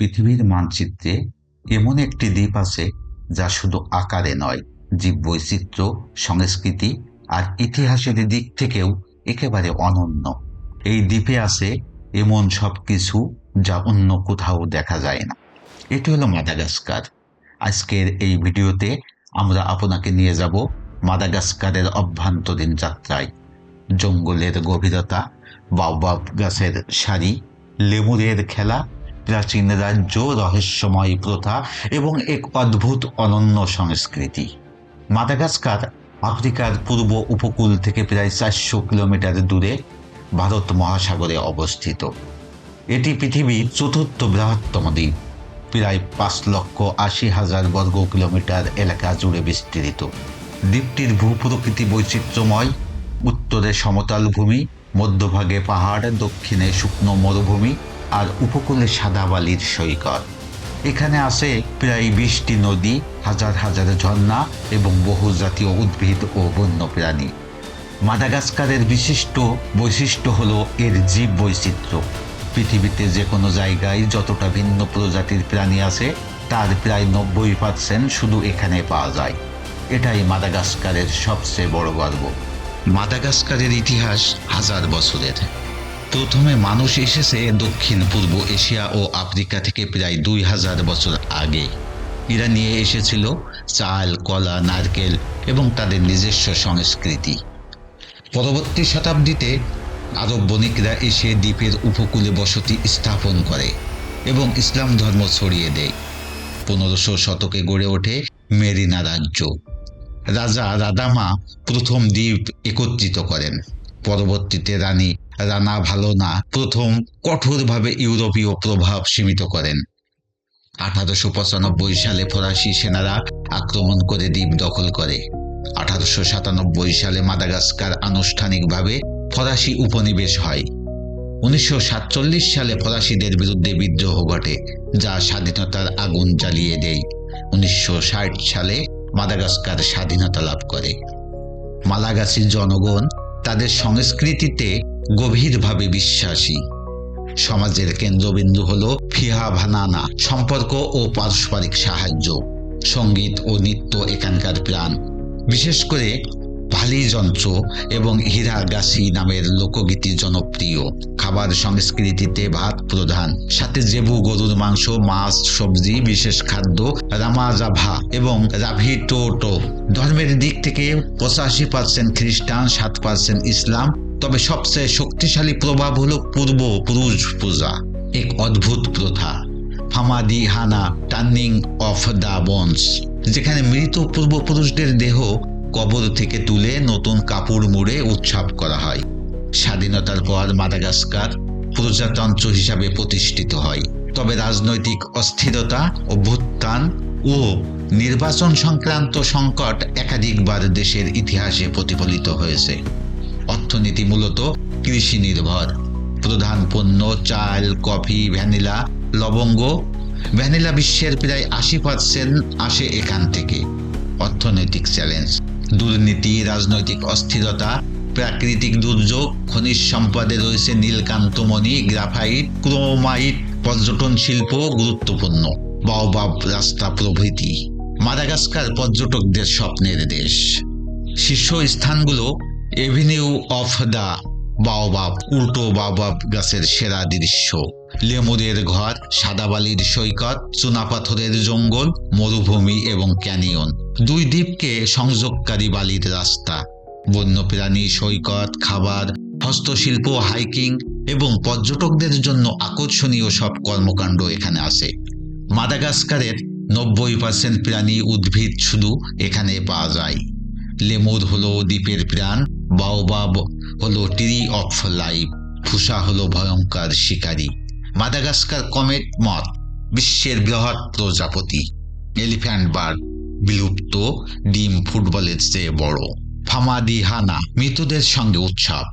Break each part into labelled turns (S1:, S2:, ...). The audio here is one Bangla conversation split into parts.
S1: পৃথিবীর মানচিত্রে এমন একটি দ্বীপ আছে যা শুধু আকারে নয় জীব বৈচিত্র্য সংস্কৃতি আর ইতিহাসের দিক থেকেও একেবারে অনন্য। এই দ্বীপে আছে এমন সব কিছু যা অন্য কোথাও দেখা যায় না। এটি হলো মাদাগাস্কার। আজকের এই ভিডিওতে আমরা আপনাকে নিয়ে যাব মাদাগাস্কারের অভ্যন্তরীণ যাত্রায়। জঙ্গলের গভীরতা বাউবাব গাছের সারি লেমুরের খেলা প্রাচীন রাজ্য, রহস্যময় প্রথা এবং এক অদ্ভুত অনন্য সংস্কৃতি। মাদাগাস্কার, আফ্রিকার পূর্ব উপকূল থেকে প্রায় চারশো কিলোমিটার দূরে ভারত মহাসাগরে অবস্থিত। এটি পৃথিবীর চতুর্থ বৃহত্তম দ্বীপ। প্রায় পাঁচ লক্ষ আশি হাজার বর্গ কিলোমিটার এলাকা জুড়ে বিস্তৃত। দ্বীপটির ভূপ্রকৃতি বৈচিত্র্যময়। উত্তরে সমতল ভূমি, মধ্যভাগে পাহাড়, দক্ষিণে শুকনো মরুভূমি আর উপকূলে সাদা বালির সৈকত। এখানে আছে প্রায় বিশটি নদী, হাজার হাজার ঝর্ণা এবং বহু জাতীয় উদ্ভিদ ও বন্য প্রাণী মাদাগাস্কারের বিশিষ্ট বৈশিষ্ট্য হলো এর জীব বৈচিত্র্য। পৃথিবীতে যে কোনো জায়গায় যতটা ভিন্ন প্রজাতির প্রাণী আছে, তার প্রায় নব্বই পার্সেন্ট শুধু এখানে পাওয়া যায়। এটাই মাদাগাস্কারের সবচেয়ে বড় গর্ব। মাদাগাস্কারের ইতিহাস হাজার বছরের। প্রথমে মানুষ এসেছে দক্ষিণ, পূর্ব এশিয়া ও আফ্রিকা থেকে প্রায় দুই হাজার বছর আগে। এরা নিয়ে এসেছিল চাল, কলা, নারকেল এবং তাদের নিজস্ব সংস্কৃতি। পরবর্তী শতাব্দীতে আরব বণিকরা এসে দ্বীপের উপকূলে বসতি স্থাপন করে এবং ইসলাম ধর্ম ছড়িয়ে দেয়। পনেরোশো শতকে গড়ে ওঠে মেরিনা রাজ্য। রাজা রাদামা প্রথম দ্বীপ একত্রিত করেন। পরবর্তীতে রানী রানা ভালোনা প্রথম কঠোরভাবে ইউরোপীয় প্রভাব সীমিত করেন। আঠারোশো পঁচানব্বই সালে ফরাসি সেনারা আক্রমণ করে দ্বীপ দখল করে। আঠারোশো সাতানব্বই সালে মাদাগাস্কার আনুষ্ঠানিকভাবে ফরাসি উপনিবেশ হয়। উনিশশো সাতচল্লিশ সালে ফরাসিদের বিরুদ্ধে বিদ্রোহ ঘটে, যা স্বাধীনতার আগুন জ্বালিয়ে দেয়। উনিশশো ষাট সালে মাদাগাস্কার স্বাধীনতা লাভ করে। মালাগাসির জনগণ তাদের সংস্কৃতিতে গভীরভাবে বিশ্বাসী। সমাজের কেন্দ্রবিন্দু হল ফিহা ভানানা, সম্পর্ক ও পারস্পরিক সাহায্য, সংগীত ও নৃত্য এখানকার প্রাণ। বিশেষ করে ভালি যন্ত্র এবং হীরাগাছি নামের লোকগীতি জনপ্রিয়। খাবার সংস্কৃতিতে ভাত প্রধান। সাথে জেবু গরুর মাংস, মাছ, সবজি, বিশেষ খাদ্য, রামাজাভা এবং রাভিটোটো ধর্মের দিক থেকে পঁচাশি পার্সেন্ট খ্রিস্টান, সাত পার্সেন্ট ইসলাম। তবে সবচেয়ে শক্তিশালী প্রভাব হলো পূর্ব পুরুষ পূজা। এক অদ্ভুত প্রথা। ফামাদি হানা, টার্নিং অফ দ্য বন্স। যেখানে মৃত পূর্বপুরুষদের দেহ কবর থেকে তুলে নতুন কাপড় মুড়ে উৎসব করা হয়। স্বাধীনতার পর মাদাগাস্কার প্রজাতন্ত্র হিসাবে প্রতিষ্ঠিত হয়। তবে রাজনৈতিক অস্থিরতা, অভ্যুত্থান ও নির্বাচন সংক্রান্ত সংকট একাধিকবার দেশের ইতিহাসে প্রতিফলিত হয়েছে। অর্থনীতি মূলত কৃষি নির্ভর। প্রধান পণ্য চাল, কফি, ভ্যানিলা, লবঙ্গ, ভ্যানিলা বিশ্বের প্রায় আশি পার্সেন্ট আসে এখান থেকে। অর্থনৈতিক চ্যালেঞ্জ। দুর্নীতি, রাজনৈতিক অস্থিরতা, প্রাকৃতিক দুর্যোগ, খনিজ সম্পদে রয়েছে নীলকান্তমণি গ্রাফাইট, ক্রোমাইট, পর্যটন শিল্প গুরুত্বপূর্ণ। বাওবাব রাস্তা প্রভৃতি। মাদাগাস্কার পর্যটকদের স্বপ্নের দেশ। শীর্ষ স্থানগুলো এভিনিউ অফ দ্য বাওবাব, উল্টো বাওবাব গাছের সেরা দৃশ্য। লেমুরের ঘর, সাদাবালির সৈকত, চুনাপাথরের জঙ্গল, মরুভূমি এবং ক্যানিয়ন। দুই দ্বীপকে সংযোগকারী বালির রাস্তা। বন্যপ্রাণী, সৈকত, খাবার, হস্তশিল্প, হাইকিং এবং পর্যটকদের জন্য আকর্ষণীয় সব কর্মকাণ্ড এখানে আছে। মাদাগাস্কারের নব্বই পার্সেন্ট প্রাণী উদ্ভিদ শুধু এখানে পাওয়া যায়। লেমুর হলো দ্বীপের প্রাণ, বাওবাব হলো ট্রি অফ লাইফ, ফুসা হলো ভয়ঙ্কর শিকারী। মাদাগাস্কার কমেট মত, বিশ্বের বৃহৎ প্রজাপতি, এলিফ্যান্ট বার্ড। বিলুপ্ত ডিম ফুটবলের চেয়ে বড়। ফামাদি হানা, মৃতদের সঙ্গে উৎসব।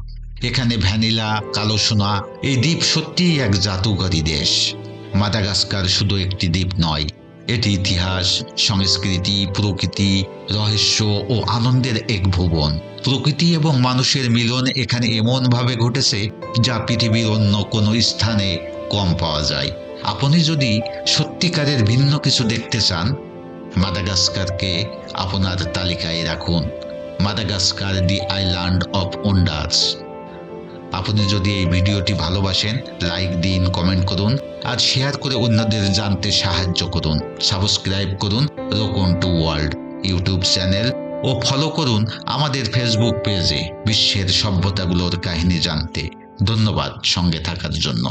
S1: এখানে ভ্যানিলা, কালো সোনা, এই দ্বীপ সত্যিই এক জাদুঘরী দেশ। মাদাগাস্কার শুধু একটি দ্বীপ নয়, এটি ইতিহাস, সংস্কৃতি, প্রকৃতি, রহস্য ও আনন্দের এক ভুবন। প্রকৃতি এবং মানুষের মিলন এখানে এমনভাবে ঘটেছে যা পৃথিবীর অন্য কোনো স্থানে কম পাওয়া যায়। আপনি যদি সত্যিকারের ভিন্ন কিছু দেখতে চান মাদাগাস্কারকে আপনার তালিকায় রাখুন। Madagascar the island of wonders আপনি যদি এই ভিডিওটি ভালোবাসেন, লাইক দিন, কমেন্ট করুন, আর শেয়ার করে অন্যদের জানতে সাহায্য করুন। সাবস্ক্রাইব করুন Rokon to world YouTube channel O follow করুন আমাদের ফেসবুক পেজে বিশ্বের সভ্যতাগুলোর কাহিনী জানতে। ধন্যবাদ সঙ্গে থাকার জন্য।